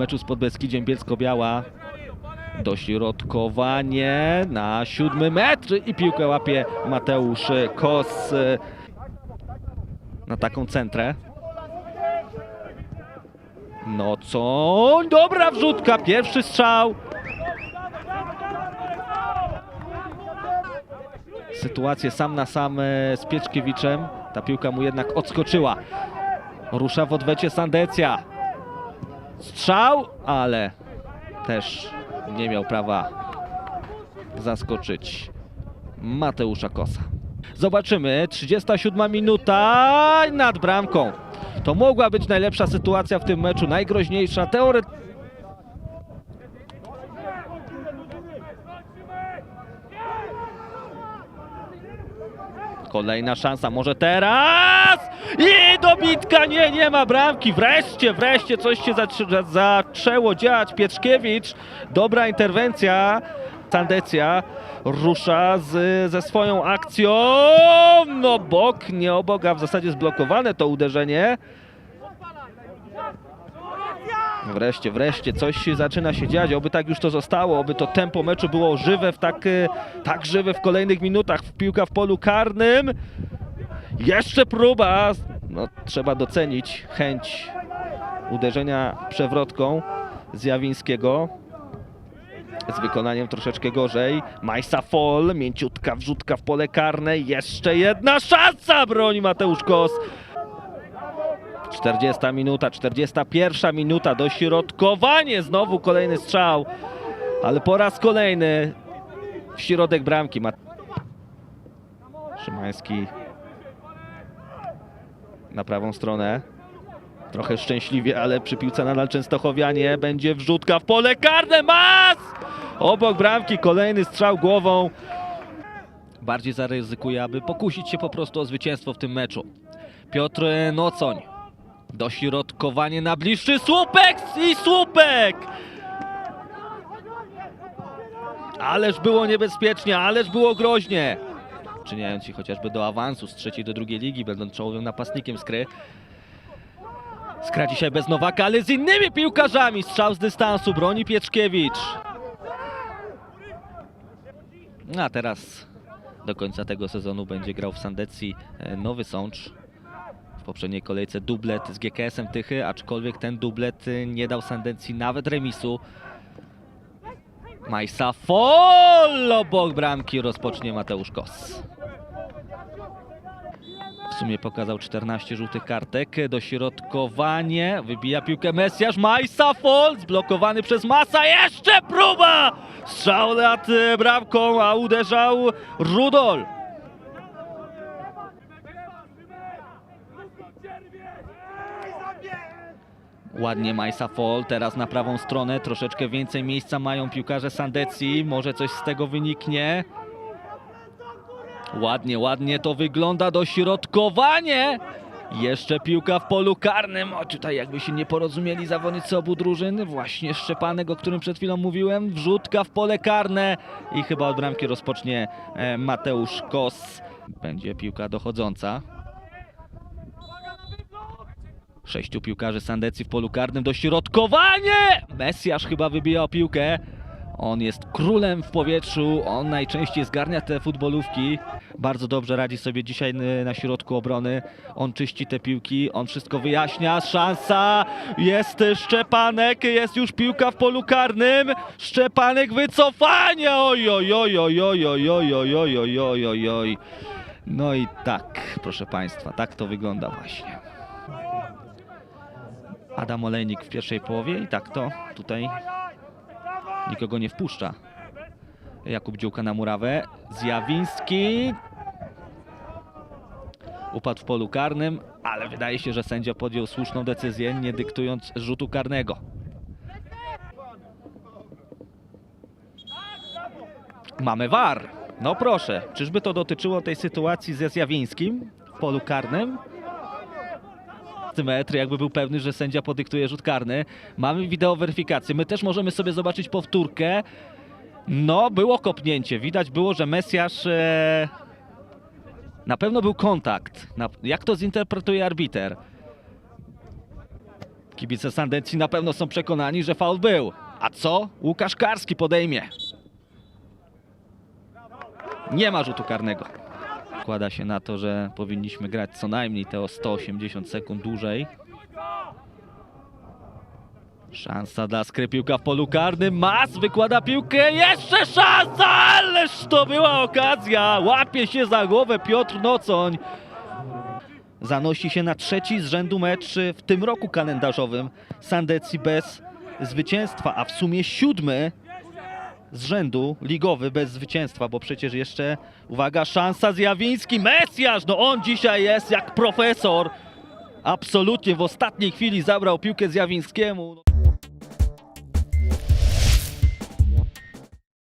meczu z Podbeskidziem Bielsko-Biała. Dośrodkowanie na siódmy metr i piłkę łapie Mateusz Kos e, na taką centrę. No co? Dobra wrzutka, pierwszy strzał. Sytuację sam na sam e, z Pieczkiewiczem. Ta piłka mu jednak odskoczyła. Rusza w odwecie Sandecja. Strzał, ale też nie miał prawa zaskoczyć Mateusza Kosa. Zobaczymy, 37 minuta nad bramką. To mogła być najlepsza sytuacja w tym meczu, najgroźniejsza. Teoretycznie Kolejna szansa, może teraz! I dobitka, nie, nie ma bramki. Wreszcie, wreszcie coś się zaczę- zaczęło dziać. Pietrzkiewicz, dobra interwencja. Sandecja rusza z, ze swoją akcją. No bok, nie obok, a w zasadzie zblokowane to uderzenie. Wreszcie, wreszcie, coś się zaczyna się dziać, oby tak już to zostało, oby to tempo meczu było żywe w tak, e, tak żywe w kolejnych minutach. Piłka w polu karnym. Jeszcze próba. No, trzeba docenić chęć uderzenia przewrotką Zjawińskiego. Z wykonaniem troszeczkę gorzej. Majsa Fall, mięciutka wrzutka w pole karne. Jeszcze jedna szansa broni Mateusz Kos. 40 minuta, 41 minuta, dośrodkowanie, znowu kolejny strzał, ale po raz kolejny w środek bramki. Ma... Szymański na prawą stronę. Trochę szczęśliwie, ale przy piłce nadal Częstochowianie. Będzie wrzutka w pole karne. Mas! Obok bramki kolejny strzał głową. Bardziej zaryzykuje, aby pokusić się po prostu o zwycięstwo w tym meczu. Piotr Nocoń. Dośrodkowanie na bliższy słupek i słupek! Ależ było niebezpiecznie, ależ było groźnie. Czyniając się chociażby do awansu z trzeciej do drugiej ligi, będąc czołowym napastnikiem Skry. Skra dzisiaj bez Nowaka, ale z innymi piłkarzami. Strzał z dystansu, broni Pieczkiewicz. No a teraz do końca tego sezonu będzie grał w Sandecji e, Nowy Sącz. W poprzedniej kolejce dublet z GKS-em Tychy, aczkolwiek ten dublet y, nie dał Sandecji nawet remisu. Majsa Foll obok bramki rozpocznie Mateusz Kos. W sumie pokazał 14 żółtych kartek. Dośrodkowanie. Wybija piłkę Mesjasz. Majsa Foll zblokowany przez Masa. Jeszcze próba! Strzał nad bramką, a uderzał Rudol. Ładnie Majsa Fall, teraz na prawą stronę, troszeczkę więcej miejsca mają piłkarze Sandecji, może coś z tego wyniknie. Ładnie, ładnie to wygląda, dośrodkowanie! Jeszcze piłka w polu karnym, o tutaj jakby się nie porozumieli zawodnicy obu drużyn, właśnie Szczepanek, o którym przed chwilą mówiłem, wrzutka w pole karne i chyba od bramki rozpocznie e, Mateusz Kos. Będzie piłka dochodząca. Sześciu piłkarzy Sandecji w polu karnym, dośrodkowanie! Mesjasz chyba wybijał piłkę. On jest królem w powietrzu, on najczęściej zgarnia te futbolówki. Bardzo dobrze radzi sobie dzisiaj y, na środku obrony. On czyści te piłki, on wszystko wyjaśnia. Szansa, jest Szczepanek, jest już piłka w polu karnym. Szczepanek wycofanie! Oj, oj, oj, oj, oj, oj, oj, oj, oj, oj, oj, oj. No i tak, proszę Państwa, tak to wygląda właśnie. Adam Olejnik w pierwszej połowie i tak to tutaj nikogo nie wpuszcza. Jakub Dziółka na murawę. Zjawiński. Upadł w polu karnym, ale wydaje się, że sędzia podjął słuszną decyzję, nie dyktując rzutu karnego. Mamy war. No proszę, czyżby to dotyczyło tej sytuacji ze Zjawińskim w polu karnym? Metr, jakby był pewny, że sędzia podyktuje rzut karny. Mamy wideo weryfikację. My też możemy sobie zobaczyć powtórkę. No, było kopnięcie. Widać było, że Mesjasz... E... Na pewno był kontakt. Na... Jak to zinterpretuje arbiter? Kibice Sandecji na pewno są przekonani, że faul był. A co? Łukasz Karski podejmie. Nie ma rzutu karnego. Składa się na to, że powinniśmy grać co najmniej te o 180 sekund dłużej. Szansa dla Skrypiłka w polu karnym. Mas wykłada piłkę. Jeszcze szansa! Ależ to była okazja! Łapie się za głowę Piotr Nocoń. Zanosi się na trzeci z rzędu mecz w tym roku kalendarzowym Sandecji bez zwycięstwa, a w sumie siódmy z rzędu ligowy bez zwycięstwa, bo przecież jeszcze, uwaga, szansa Zjawiński, Mesjasz, no on dzisiaj jest jak profesor. Absolutnie w ostatniej chwili zabrał piłkę Zjawińskiemu.